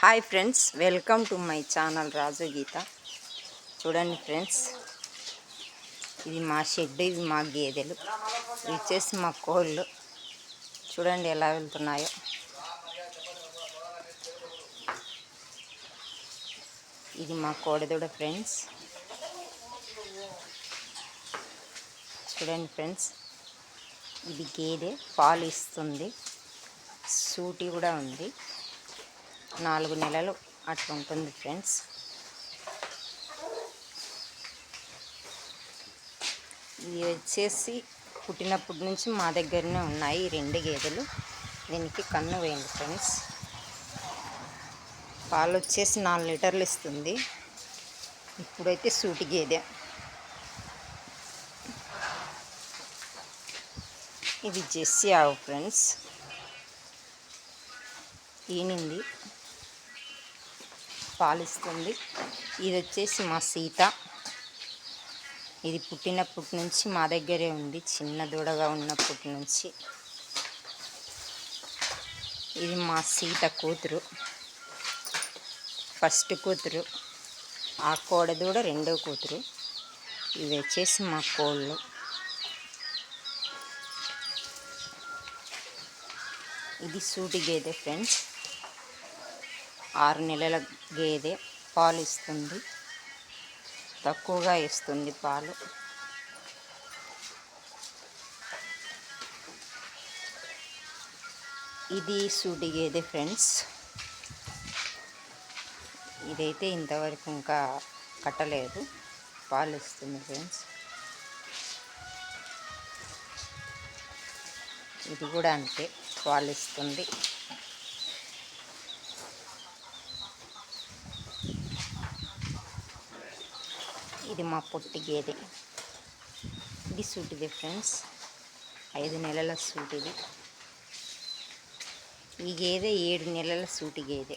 Hi friends welcome to my channel Raju Geetha. చూడండి friends ఇది మా షెడ్ ఇవి మా గేదెలు ఇవి వచ్చేసి మా కోళ్ళు. చూడండి ఎలా వెళ్తున్నాయో. ఇది మా కోడదూడ ఫ్రెండ్స్. చూడండి ఫ్రెండ్స్ ఇది గేదె పాలు ఇస్తుంది. సూటి కూడా ఉంది. నాలుగు నెలలు అట్లా ఉంటుంది ఫ్రెండ్స్. ఇవి వచ్చేసి పుట్టినప్పటి నుంచి మా దగ్గరనే ఉన్నాయి రెండు గేదెలు. దీనికి కన్ను వేయండి ఫ్రెండ్స్. పాలు వచ్చేసి నాలుగు లీటర్లు ఇస్తుంది. ఇప్పుడైతే సూటి గేదె. ఇది జెస్సీ ఆవు ఫ్రెండ్స్. ఈనింది. పాలిస్తుంది. ఇది వచ్చేసి మా సీత. ఇది పుట్టినప్పటి నుంచి మా దగ్గరే ఉంది. చిన్న దూడగా ఉన్నప్పటి నుంచి. ఇది మా సీత కూతురు. ఫస్ట్ కూతురు. ఆ కోడ దూడ రెండో కూతురు. ఇవి వచ్చేసి మా కోళ్ళు. ఇది సూటి గేదె ఫ్రెండ్స్ ఆరు నెలల గేదె పాలు ఇస్తుంది. తక్కువగా ఇస్తుంది పాలు. ఇది సూటి గేదె ఫ్రెండ్స్. ఇదైతే ఇంతవరకు ఇంకా కట్టలేదు. పాలు ఇస్తుంది ఫ్రెండ్స్. ఇది కూడా అంతే. పాలు ఇస్తుంది. ఇది మా పొట్టి గేదె. ఇది సూటిది ఫ్రెండ్స్. ఐదు నెలల సూటిది ఈ గేదె ఏడు నెలల సూటి గేదె.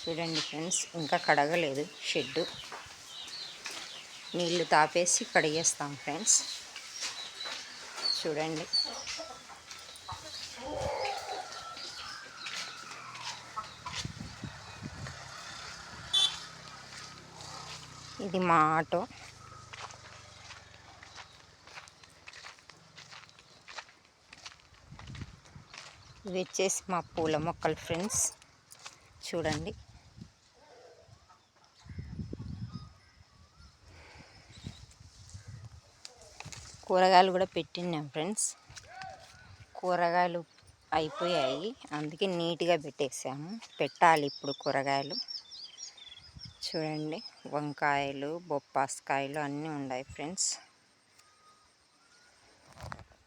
చూడండి ఫ్రెండ్స్ ఇంకా కడగలేదు షెడ్డు. నీళ్ళు తాపేసి కడిగేస్తాం ఫ్రెండ్స్. చూడండి. ఇది మా ఆటో. ఇవి వచ్చేసి మా పూల మొక్కలు ఫ్రెండ్స్. చూడండి. కూరగాయలు కూడా పెట్టినాం ఫ్రెండ్స్. కూరగాయలు అయిపోయాయి. అందుకే నీట్గా పెట్టేసాము. పెట్టాలి ఇప్పుడు కూరగాయలు. చూడండి. వంకాయలు బొప్పాస్కాయలు అన్నీ ఉన్నాయి ఫ్రెండ్స్.